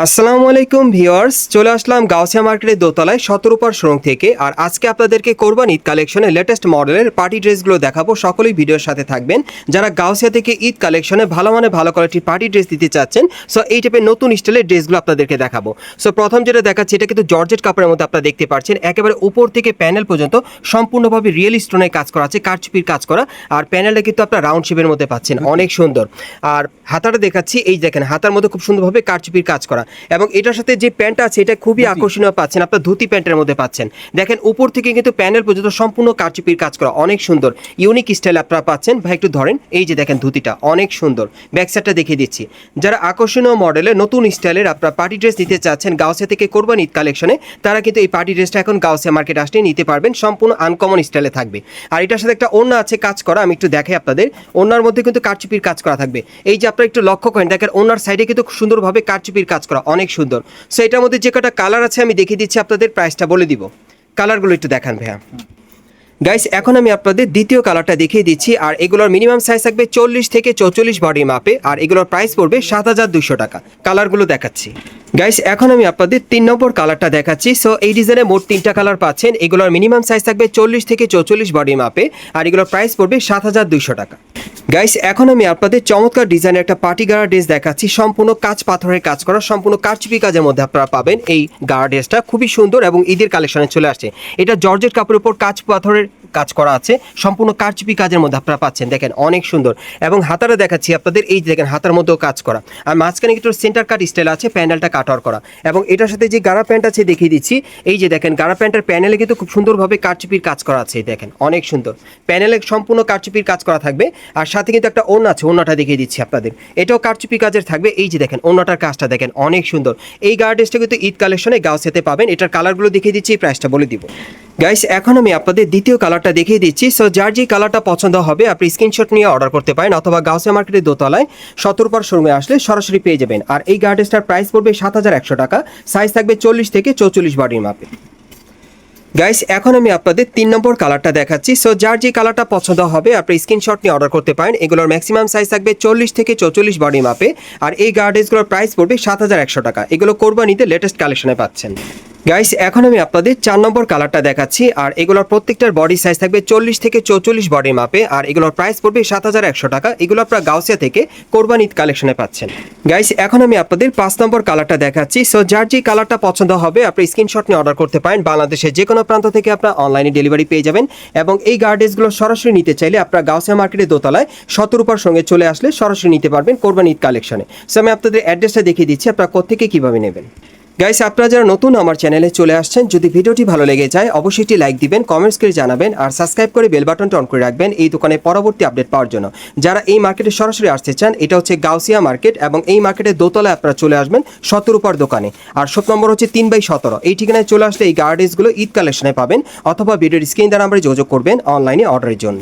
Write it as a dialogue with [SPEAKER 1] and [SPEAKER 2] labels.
[SPEAKER 1] আসসালামু আলাইকুম ভিওয়ার্স চলে আসলাম গাউসিয়া মার্কেটের দোতলায় সতেরোপার শোরুম থেকে। আর আজকে আপনাদেরকে কোরবান ঈদ কালেকশনে লেটেস্ট মডেলের পার্টি ড্রেসগুলো দেখাবো। সকলেই ভিডিওর সাথে থাকবেন। যারা গাউসিয়া থেকে ঈদ কালেকশনে ভালো মানে ভালো কোয়ালিটির পার্টি ড্রেস দিতে চাচ্ছেন সো এই টাইপের নতুন স্টাইলের ড্রেসগুলো আপনাদেরকে দেখাবো। সো প্রথম যেটা দেখাচ্ছি, এটা কিন্তু জর্জেট কাপড়ের মধ্যে আপনারা দেখতে পাচ্ছেন। একেবারে উপর থেকে প্যানেল পর্যন্ত সম্পূর্ণভাবে রিয়েল স্টোনের কাজ করা আছে, কারচুপির কাজ করা। আর প্যানেলটা কিন্তু আপনার রাউন্ড শেপের মধ্যে পাচ্ছেন। অনেক সুন্দর। আর হাতাটা দেখাচ্ছি, এই দেখেন, হাতার মধ্যে খুব সুন্দরভাবে কারচুপির কাজ করা। এবং এটার সাথে যে প্যান্টটা আছে এটা খুবই আকর্ষণীয় পাচ্ছেন আপনার ধুতি প্যান্টের মধ্যে পাচ্ছেন। দেখেন উপর থেকে কিন্তু প্যানেল পর্যন্ত সম্পূর্ণ কারচুপির কাজ করা অনেক সুন্দর। ইউনিক স্টাইল আপনারা পাচ্ছেন। ভাই একটু ধরেন এই যে দেখেন ধুতিটা অনেক সুন্দর। ব্যাক সাইডটা দেখিয়ে দিচ্ছি। যারা আকর্ষণীয় মডেলের নতুন স্টাইলের আপনারা পার্টি ড্রেস নিতে চাচ্ছেন গাউসিয়া থেকে কোরবান ঈদ কালেকশনে তারা কিন্তু এই পার্টি ড্রেসটা এখন গাউসিয়া মার্কেট আসলে নিতে পারবেন। সম্পূর্ণ আনকমন স্টাইলে থাকবে। আর এটার সাথে একটা ওড়না আছে কাজ করা আমি একটু দেখাই আপনাদের। ওড়নার মধ্যে কিন্তু কারচুপির কাজ করা থাকবে। এই যে আপনারা একটু লক্ষ্য করেন দেখেন ওনার সাইডে কিন্তু সুন্দরভাবে কারচুপির কাজ করা অনেক সুন্দর। সো এটার মধ্যে যে কটা কালার আছে আমি দেখিয়ে দিচ্ছি, আপনাদের প্রাইসটা বলে দিব। কালারগুলো একটু দেখান ভাইয়া। গাইস এখন আমি আপনাদের দ্বিতীয় কালারটা দেখিয়ে দিচ্ছি, আর এগুলোর মিনিমাম সাইজ থাকবে চল্লিশ থেকে চৌচল্লিশ বডি মাপে, আর এগুলোর প্রাইস পড়বে সাত হাজার দুশো টাকা। কালারগুলো দেখাচ্ছি। গাইস এখন আমি আপনাদের তিন নম্বর কালারটা দেখাচ্ছি। সো এই ডিজাইনে মোট তিনটা কালার পাচ্ছেন। এগুলোর মিনিমাম সাইজ থাকবে চল্লিশ থেকে চৌচল্লিশ বডি মাপে, আর এগুলোর প্রাইস পড়বে সাত হাজার দুশো টাকা। গাইস এখন আমি আপনাদের চমৎকার ডিজাইনের একটা পার্টি গাড়া ড্রেস দেখাচ্ছি। সম্পূর্ণ কাজ পাথরের কাজ করা, সম্পূর্ণ কারচুপি কাজের মধ্যে আপনারা পাবেন এই গাড়া ড্রেসটা খুবই সুন্দর এবং ঈদের কালেকশনে চলে আসছে। এটা জর্জেট কাপড়ের উপর কাজ পাথরের কাজ করা আছে। সম্পূর্ণ কারচুপি কাজের মধ্যে আপনারা পাচ্ছেন। দেখেন, অনেক সুন্দর। এবং হাতারা দেখাচ্ছি আপনাদের। এই দেখেন, হাতার মধ্যেও কাজ করা। আর মাঝখানে একটু সেন্টার কাট স্টাইল আছে প্যানেলটা কাটার করা। এবং এটার সাথে যে গাড়া প্যান্ট আছে দেখিয়ে দিচ্ছি। এই যে দেখেন, গাড়া প্যান্টের প্যানেলে কিন্তু খুব সুন্দরভাবে কারচুপির কাজ করা আছে। দেখেন, অনেক সুন্দর। প্যানেলে সম্পূর্ণ কারচুপির কাজ করা থাকবে। আর সাথে কিন্তু একটা ওড়না আছে, ওড়নাটা দেখিয়ে দিচ্ছি আপনাদের। এটাও কারচুপি কাজের থাকবে। এই যে দেখেন, ওড়নাটার কাজটা দেখেন, অনেক সুন্দর। এই গার্ডেসটা কিন্তু ঈদ কালেকশনে গাউসেতে পাবেন। এটার কালারগুলো দেখিয়ে দিচ্ছি প্রাইসটা বলে দিব। গাইস এখন আমি আপনাদের দ্বিতীয় কালারটা দেখিয়ে দিচ্ছি। সো যার যে কালারটা পছন্দ হবে, আপনি স্ক্রিনশট নিয়ে অর্ডার করতে পারেন অথবা গাউসিয়া মার্কেটের দোতলায় সতেরোপার শোরুমে আসলে সরাসরি পেয়ে যাবেন। আর এই গার্ডেসটার প্রাইস পড়বে সাত হাজার একশো টাকা। সাইজ থাকবে চল্লিশ থেকে চৌচল্লিশ বডির মাপে গাইস এখন আমি আপনাদের তিন নম্বর কালারটা দেখাচ্ছি। সো যার যে কালারটা পছন্দ হবে, আপনি স্ক্রিনশট নিয়ে অর্ডার করতে পারেন। এগুলোর ম্যাক্সিমাম সাইজ থাকবে চল্লিশ থেকে চৌচল্লিশ বডি মাপে আর এই গার্ডেসগুলোর প্রাইস পড়বে সাত হাজার একশো টাকা। এগুলো কোরবানিতে লেটেস্ট কালেকশনে পাচ্ছেন। গাইস এখন আমি আপনাদের চার নম্বর কালারটা দেখাচ্ছি, আর এগুলোর প্রত্যেকটার বডি সাইজ থাকবে চল্লিশ থেকে চৌচল্লিশ বডির মাপে আর এগুলোর প্রাইস পড়বে সাত হাজার একশো টাকা। এগুলো আপনারা গাউসিয়া থেকে কোরবান কালেকশনে পাচ্ছেন। গাইস এখন আমি আপনাদের পাঁচ নম্বর কালারটা দেখাচ্ছি। সো যার যে কালারটা পছন্দ হবে, আপনি স্ক্রিনশট নিয়ে অর্ডার করতে পারেন। বাংলাদেশের যে কোনো প্রান্ত থেকে আপনারা অনলাইনে ডেলিভারি পেয়ে যাবেন, এবং এই গার্ডেসগুলো সরাসরি নিতে চাইলে আপনারা গাউসিয়া মার্কেটের দোতলায় শতরূপার সঙ্গে চলে আসলে সরাসরি নিতে পারবেন কোরবান ঈদ কালেকশনে সো আমি আপনাদের অ্যাড্রেসটা দেখিয়ে দিচ্ছি, আপনারা কোথেকে কীভাবে নেবেন। গাইস আপনারা যারা নতুন আমার চ্যানেলে চলে আসছেন, যদি ভিডিওটি ভালো লেগে যায়, অবশ্যই একটি লাইক দিবেন কমেন্টস করে জানাবেন, আর সাবস্ক্রাইব করে বেল বাটনটা অন করে রাখবেন এই দোকানে পরবর্তী আপডেট পাওয়ার জন্য। যারা এই মার্কেটে সরাসরি আসতে চান, এটা হচ্ছে গাউসিয়া মার্কেট এবং এই মার্কেটের দোতলায় আপনারা চলে আসবেন সতেরোপার দোকানে। আর শপ নম্বর হচ্ছে তিন বাই সতেরো। এই ঠিকানায় চলে আসলে এই গার্ডেসগুলো ঈদ কালেকশনে পাবেন, অথবা ভিডিওর স্ক্রিন দ্বারা আমরা যোগাযোগ করবেন অনলাইনে অর্ডারের জন্য।